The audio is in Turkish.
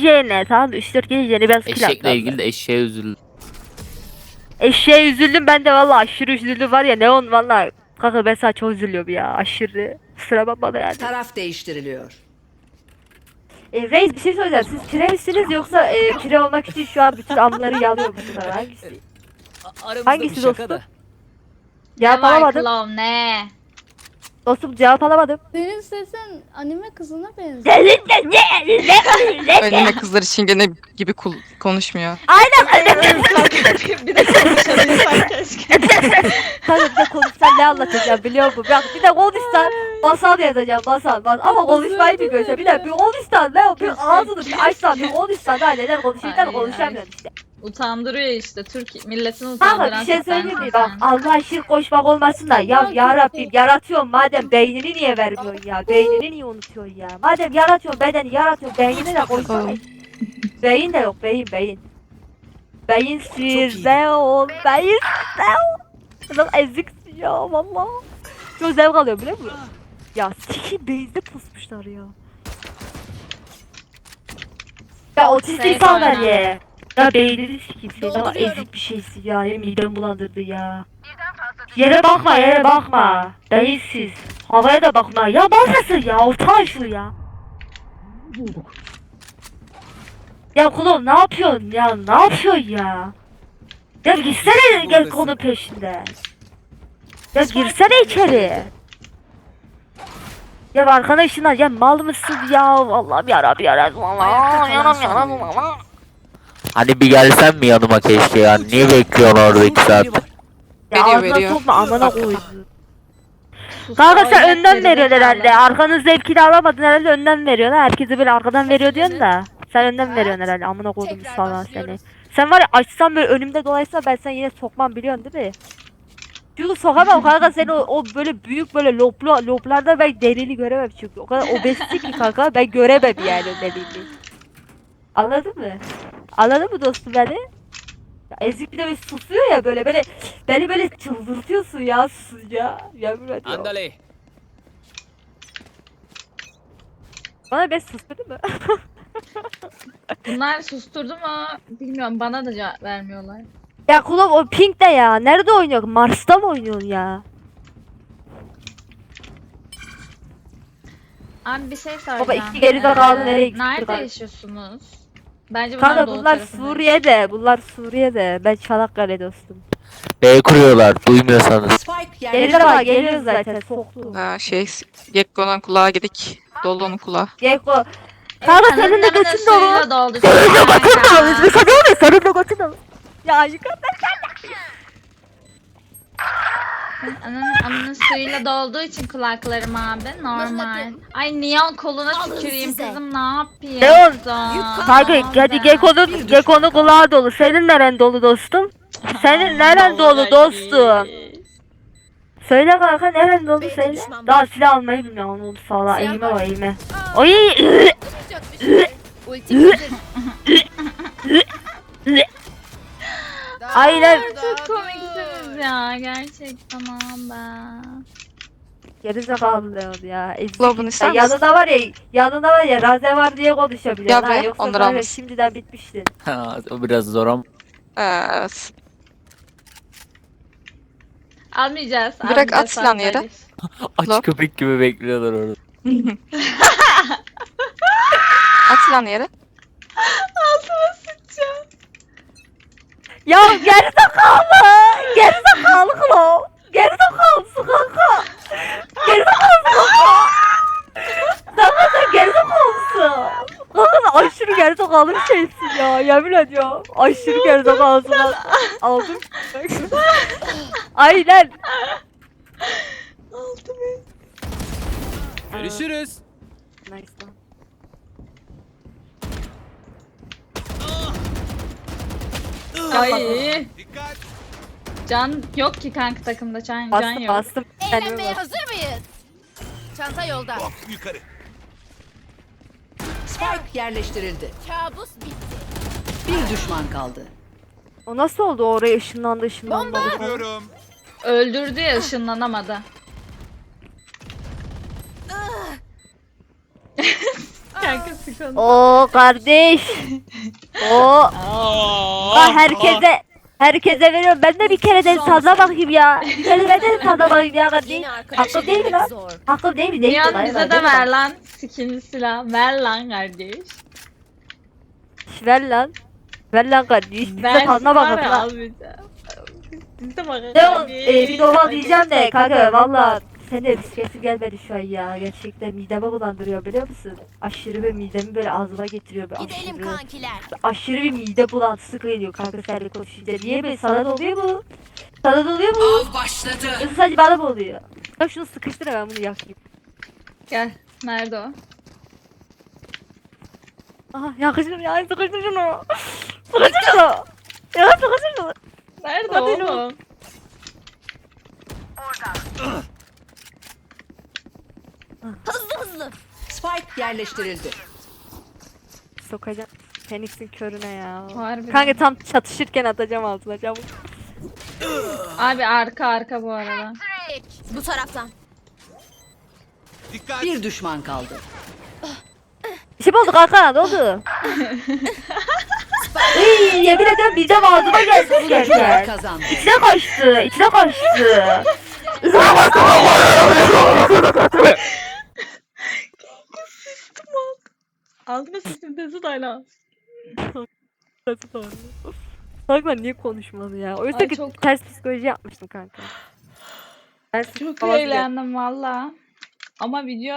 Yiyeceğine tamam mı? 3-4 yiyeceğine biraz kill Eşekle ilgili de eşeğe üzüldüm. Eşeğe üzüldüm ben de valla aşırı üzüldüm var ya Neon valla. Kanka ben sana çok üzülüyorum ya aşırı. Sıra bakmadı yani. Taraf değiştiriliyor. E, Reis bir şey söyleyeceğim. Siz pire misiniz yoksa e, pire olmak için şu an bütün amları yalıyor musunuz? Hangisi? Aramızda Hangisi bir şaka dostum? da. Cevap ne var alamadım. Clown ne? Dostum cevap alamadım. Senin sesin anime kızına benziyor. Anime kızlar için gene gibi kul- konuşmuyor. bir de konuşabilsen keşke. Kanka bir de konuşsan ne anlatacağım biliyor musun? Bak bir de konuşsan masal yazacağım masal. Mas ama konuşmayı bilmiyorsun. Bir de bir konuşsan ne yapıyor? Ağzını bir açsan bir konuşsan daha neler konuşuyorsan Ay, konuşamıyorsun işte. Utandırıyor işte. Türk milletin utandıran bir şey söyleyeyim mi? Bak. Allah şirk koşmak olmasın da ya ya Rabbim yaratıyorsun madem beynini niye vermiyorsun ya? Beynini niye unutuyorsun ya? Madem yaratıyorsun bedeni yaratıyorsun beynini de koysana. Beyin de yok beyin beyin. Beyin sizde ol. Beyin sizde ol. Lan eziksin ya valla. Çok zevk alıyorum biliyor musun? Ya siki beyinde pusmuşlar ya. Ya otistik Şey sandalye. Ya beynini sikeyim seni. Ama ezik bir şeysin ya. Benim midem bulandırdı ya. Yere bakma yere bakma. Beyinsiz. Havaya da bakma. Ya bakmasın ya. Orta şunu ya. Ya kulum ne yapıyorsun ya? Ne yapıyorsun ya? Ya girsene gel konu peşinde. Ya girsene içeri. Ya arkadaşına ya mal mısın ya? Allah'ım yarabbim yarabbim Allah. Yaram yaram Allah. Hani bir gelsen mi yanıma keşke ya? Niye bekliyorsun orada iki saat? Veriyor, veriyor. sokma amına. Sus, Kanka sen önden zekalı. herhalde. Arkanın zevkini alamadın herhalde önden veriyorsun. Herkese böyle arkadan veriyor diyorsun da. Sen önden veriyorsun herhalde. Amına koydum falan seni. Sen var ya açsan böyle önümde dolaysa ben sen yine sokmam biliyorsun değil mi? Çünkü sokamam kanka sen o, o böyle büyük böyle loplu loplarda ben derini göremem çünkü. O kadar obezsin ki kanka ben göremem yani deliğini. Anladın mı? Anladın mı dostum beni? Ya ezik bir de böyle susuyor ya böyle böyle beni böyle çıldırtıyorsun ya susunca. Yemin ediyorum. Andale. Bana ben susturdu mu? Bunlar susturdu mu bilmiyorum bana da cevap vermiyorlar. ya kulum o pink de ya. Nerede oynuyor? Mars'ta mı oynuyorsun ya? Abi bir şey soracağım. Baba iki geri zekalı Ee, nereye gitti Nerede kanka? yaşıyorsunuz? Bence bunlar Kanka doğu bunlar tarafında. Suriye'de. Bunlar Suriye'de. Ben Çanakkale dostum. B kuruyorlar duymuyorsanız. Spike Geri yerleştirildi. zekalı geliyoruz zaten. Soktu. Ha, şey Gekko'nun kulağa gidik. Dolu'nun kulağı. Gekko. Kanka senin de götün dolu. doldu. Senin de götün dolu. Biz bir kadın mı? Senin de götün dolu. Ya yukarıda. Ananın, ananın suyuyla dolduğu için kulaklarım abi normal. Ay neon koluna tüküreyim kızım ne Kızım, Kanka hadi? Gekko'nun Gekko'nun kulağı dolu. Senin neren dolu dostum? Senin neren dolu dostum? Söyle kanka neren dolu söyle. Daha silah almayı bilmiyorum onu sağla. Eğime var eğime. Oy. Aynen. Çok komiksiniz ya gerçekten abi. Gerizekalı Leon ya. Ezik. İster misin? Yanında var ya, yanında var ya Raze var diye konuşabiliyor. Ya ha, be, yoksa onları ya almasın. şimdiden bitmiştin. Ha, o biraz zor ama. Evet. Almayacağız. Bırak, almayacağız, at silahını yere. almayacağız. Aç Lop. köpek gibi bekliyorlar orada. At silahını yere. Altıma sıçacağım. Ya gerizekalı! Gerizekalı Klo! Gerizekalısın kanka! Gerizekalısın kanka! Kanka sen gerizekalısın! Kanka sen aşırı gerizekalı bir şeysin ya yemin ediyorum. Aşırı gerizekalısın lan. Aldım. Aynen. Görüşürüz. Nice lan. Ay. Can yok ki kanka takımda can, can Bastım yok. bastım. Kendime Eğlenmeye hazır mıyız? Çanta yolda. Hop yukarı. Spike yerleştirildi. Kabus bitti. Bir düşman kaldı. O nasıl oldu oraya ışınlandı ışınlandı. Vuruyorum. Öldürdü ya ışınlanamadı. kanka sıkıntı. Oo kardeş. Oo. Bak herkese herkese veriyorum. Ben de bir kere de tadına bakayım ya. Bir kere ben de tadına bakayım ya kardeş. Yeni Hakkım değil mi lan? Hakkım değil mi? Değil mi? Hayır, bize de ver lan skinli silah. Ver lan kardeş. Ver lan. Ver lan kardeş. Biz de tadına bakalım lan. Biz de bakalım. Ne o? E, bir normal diyeceğim de kanka valla sen de bisikletin gelmedi şu an ya. Gerçekten midemi bulandırıyor biliyor musun? Aşırı bir midemi böyle ağzıma getiriyor. Bir Gidelim aşırı, kankiler. aşırı bir mide bulantısı geliyor kanka seninle konuşunca. Niye böyle sana da oluyor mu? Sana da oluyor mu? Av başladı. Yoksa sadece bana mı oluyor? Bak şunu sıkıştır ben bunu yakayım. Gel. Nerede o? Aha yakıştır ya sıkıştır şunu. Sıkıştır şunu. Ya sıkıştır şunu. Nerede Hadi oğlum? Yerleştirildi. Sokacağım. Phoenix'in körüne ya. Harbiden. Kanka tam çatışırken atacağım altına çabuk. Abi arka arka bu arada. Bu taraftan. Bir düşman kaldı. Bir şey mi oldu kanka ne oldu? Iy, yemin ederim midem ağzıma geldi bu gerçek. kazandı. İçine kaçtı, içine kaçtı. Altıma sıçtım Mesut hala. Kanka niye konuşmadı ya? Oysa Ay, ki çok- ters psikoloji yapmıştım kanka. Ters Çok falan eğlendim valla. Ama video